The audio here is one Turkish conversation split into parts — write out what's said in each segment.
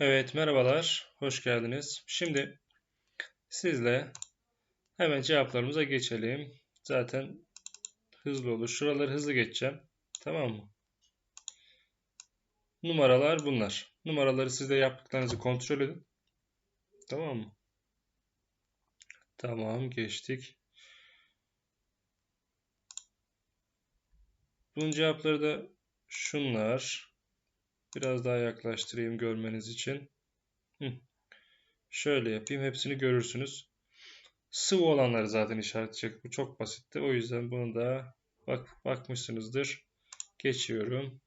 Evet, merhabalar, hoş geldiniz. Şimdi sizle hemen cevaplarımıza geçelim. Zaten hızlı olur. Şuraları hızlı geçeceğim. Tamam mı? Numaralar bunlar. Numaraları siz de yaptıklarınızı kontrol edin. Tamam mı? Tamam, geçtik. Bunun cevapları da şunlar. Biraz daha yaklaştırayım görmeniz için. Şöyle yapayım. Hepsini görürsünüz. Sıvı olanları zaten işaretleyecek. Bu çok basitti. O yüzden bunu da bak bakmışsınızdır. Geçiyorum.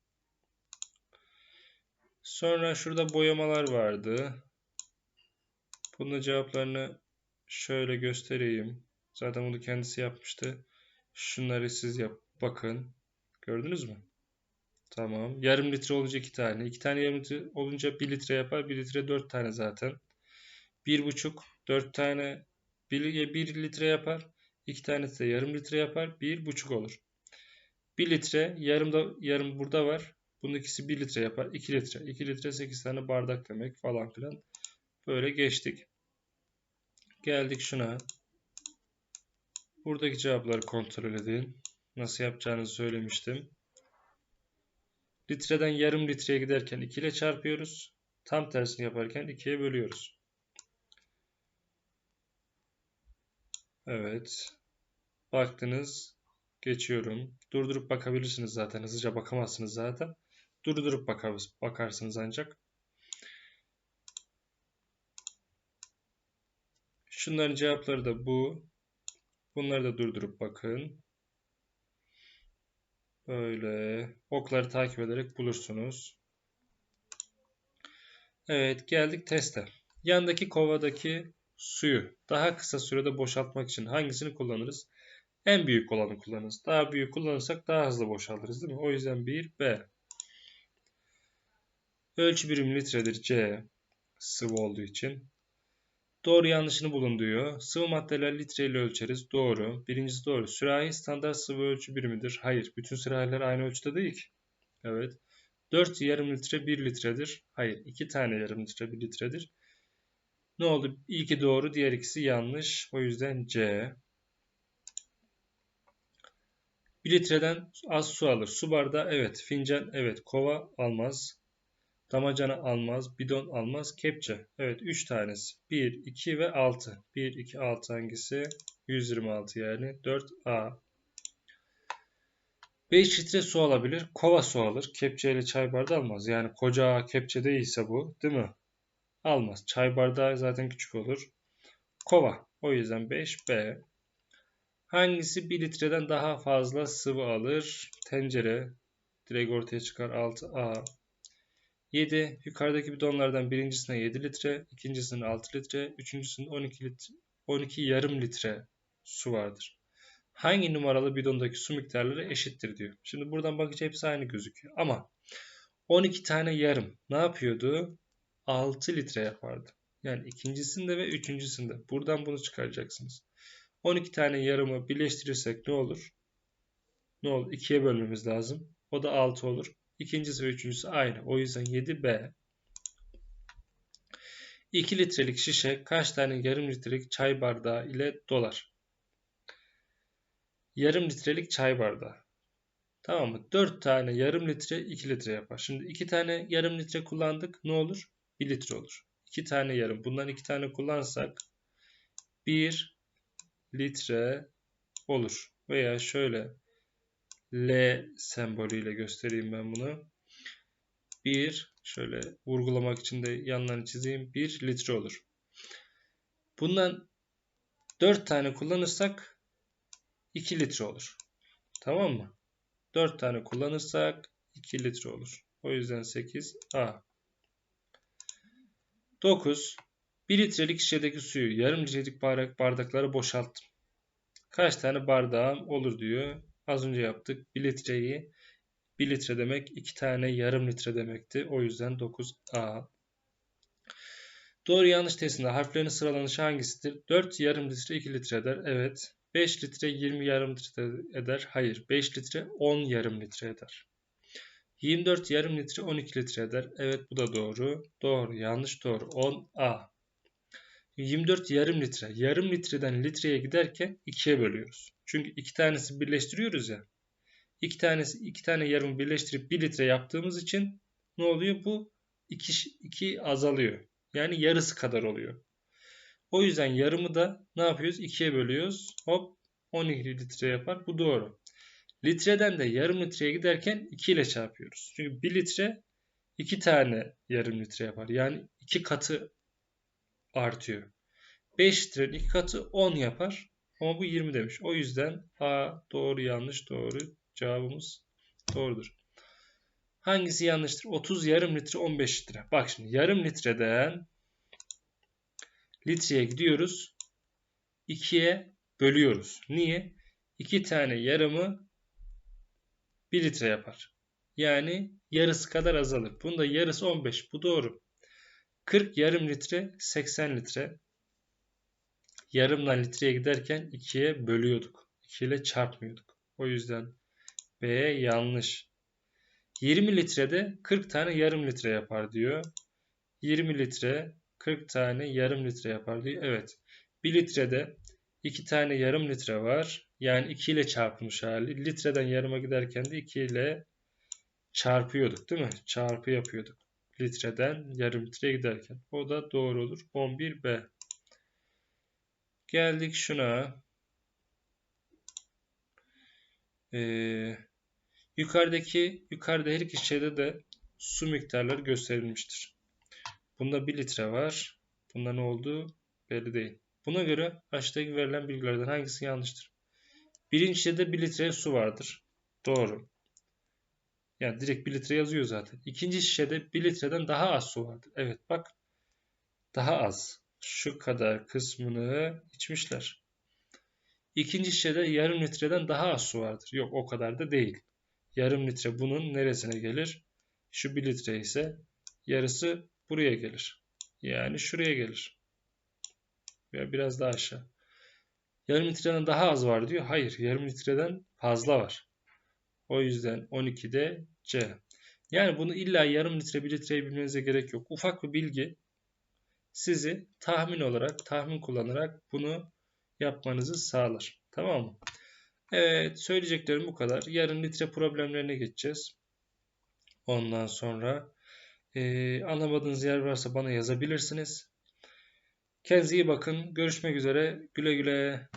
Sonra şurada boyamalar vardı. Bunun cevaplarını şöyle göstereyim. Zaten bunu kendisi yapmıştı. Şunları siz yap. Bakın. Gördünüz mü? Tamam. Yarım litre olunca iki tane. İki tane yarım litre olunca bir litre yapar. Bir litre dört tane zaten. Bir buçuk dört tane bir, bir litre yapar. İki tanesi de yarım litre yapar. Bir buçuk olur. Bir litre yarım da yarım burada var. Bunun ikisi bir litre yapar. İki litre. İki litre sekiz tane bardak demek falan filan. Böyle geçtik. Geldik şuna. Buradaki cevapları kontrol edin. Nasıl yapacağınızı söylemiştim. Litreden yarım litreye giderken 2 ile çarpıyoruz. Tam tersini yaparken 2'ye bölüyoruz. Evet. Baktınız. Geçiyorum. Durdurup bakabilirsiniz zaten. Hızlıca bakamazsınız zaten. Durdurup bakarsınız ancak. Şunların cevapları da bu. Bunları da durdurup bakın. Böyle okları takip ederek bulursunuz. Evet geldik teste. Yandaki kovadaki suyu daha kısa sürede boşaltmak için hangisini kullanırız? En büyük olanı kullanırız. Daha büyük kullanırsak daha hızlı boşaltırız değil mi? O yüzden 1 B. Ölçü birim litredir C. Sıvı olduğu için. Doğru yanlışını bulun diyor. Sıvı maddeler litreyle ölçeriz. Doğru. Birincisi doğru. Sürahi standart sıvı ölçü birimidir. Hayır. Bütün sürahiler aynı ölçüde değil ki. Evet. 4 yarım litre 1 litredir. Hayır. 2 tane yarım litre 1 litredir. Ne oldu? İlki doğru. Diğer ikisi yanlış. O yüzden C. 1 litreden az su alır. Su bardağı evet. Fincan evet. Kova almaz. Damacana almaz, bidon almaz, kepçe. Evet 3 tanesi. 1, 2 ve 6. 1, 2, 6 hangisi? 126 yani. 4A. 5 litre su alabilir. Kova su alır. Kepçe ile çay bardağı almaz. Yani koca kepçe değilse bu değil mi? Almaz. Çay bardağı zaten küçük olur. Kova. O yüzden 5B. Hangisi 1 litreden daha fazla sıvı alır? Tencere. Direkt ortaya çıkar 6A. 7. Yukarıdaki bidonlardan birincisine 7 litre, ikincisinin 6 litre, üçüncüsünün 12 litre, 12 yarım litre su vardır. Hangi numaralı bidondaki su miktarları eşittir diyor. Şimdi buradan bakınca hepsi aynı gözüküyor. Ama 12 tane yarım ne yapıyordu? 6 litre yapardı. Yani ikincisinde ve üçüncüsünde. Buradan bunu çıkaracaksınız. 12 tane yarımı birleştirirsek ne olur? Ne olur? 2'ye bölmemiz lazım. O da 6 olur. İkincisi ve üçüncüsü aynı. O yüzden 7B. 2 litrelik şişe kaç tane yarım litrelik çay bardağı ile dolar? Yarım litrelik çay bardağı. Tamam mı? 4 tane yarım litre 2 litre yapar. Şimdi 2 tane yarım litre kullandık. Ne olur? 1 litre olur. 2 tane yarım. Bundan 2 tane kullansak 1 litre olur. Veya şöyle L sembolüyle göstereyim ben bunu. 1 şöyle vurgulamak için de yanlarını çizeyim. 1 litre olur. Bundan 4 tane kullanırsak 2 litre olur. Tamam mı? 4 tane kullanırsak 2 litre olur. O yüzden 8 A. 9. 1 litrelik şişedeki suyu yarım litrelik bardaklara boşalttım. Kaç tane bardağım olur diyor. Az önce yaptık. 1 litreyi 1 litre demek 2 tane yarım litre demekti. O yüzden 9A. Doğru yanlış testinde harflerin sıralanışı hangisidir? 4 yarım litre 2 litre eder. Evet. 5 litre 20 yarım litre eder. Hayır. 5 litre 10 yarım litre eder. 24 yarım litre 12 litre eder. Evet bu da doğru. Doğru. Yanlış doğru. 10A. 24 yarım litre. Yarım litreden litreye giderken 2'ye bölüyoruz. Çünkü iki tanesi birleştiriyoruz ya. İki tanesi iki tane yarımı birleştirip 1 litre yaptığımız için ne oluyor? Bu 2 2 azalıyor. Yani yarısı kadar oluyor. O yüzden yarımı da ne yapıyoruz? 2'ye bölüyoruz. Hop 12 litre yapar. Bu doğru. Litreden de yarım litreye giderken 2 ile çarpıyoruz. Çünkü 1 litre 2 tane yarım litre yapar. Yani 2 katı artıyor. 5 litrenin 2 katı 10 yapar. Ama bu 20 demiş. O yüzden A doğru yanlış doğru cevabımız doğrudur. Hangisi yanlıştır? 30 yarım litre 15 litre. Bak şimdi yarım litreden litreye gidiyoruz. 2'ye bölüyoruz. Niye? 2 tane yarımı 1 litre yapar. Yani yarısı kadar azalır. Bunda yarısı 15. Bu doğru. 40 yarım litre 80 litre. Yarımdan litreye giderken 2'ye bölüyorduk. 2 ile çarpmıyorduk. O yüzden B yanlış. 20 litrede 40 tane yarım litre yapar diyor. 20 litre 40 tane yarım litre yapar diyor. Evet. 1 litrede 2 tane yarım litre var. Yani 2 ile çarpılmış hali. Litreden yarıma giderken de 2 ile çarpıyorduk değil mi? Çarpı yapıyorduk. Litreden yarım litreye giderken. O da doğru olur. 11B. Geldik şuna. Ee, yukarıdaki yukarıda her iki şeyde de su miktarları gösterilmiştir. Bunda 1 litre var. Bunda ne olduğu belli değil. Buna göre aşağıdaki verilen bilgilerden hangisi yanlıştır? Birinci şişede 1 litre su vardır. Doğru. Yani direkt 1 litre yazıyor zaten. İkinci şişede 1 litreden daha az su vardır. Evet bak. Daha az. Şu kadar kısmını içmişler. İkinci şişede yarım litreden daha az su vardır. Yok o kadar da değil. Yarım litre bunun neresine gelir? Şu 1 litre ise yarısı buraya gelir. Yani şuraya gelir. Veya biraz daha aşağı. Yarım litreden daha az var diyor. Hayır yarım litreden fazla var. O yüzden 12'de C. Yani bunu illa yarım litre bir litreyi bilmenize gerek yok. Ufak bir bilgi sizi tahmin olarak, tahmin kullanarak bunu yapmanızı sağlar. Tamam mı? Evet söyleyeceklerim bu kadar. Yarın litre problemlerine geçeceğiz. Ondan sonra e, anlamadığınız yer varsa bana yazabilirsiniz. Kendinize iyi bakın. Görüşmek üzere. Güle güle.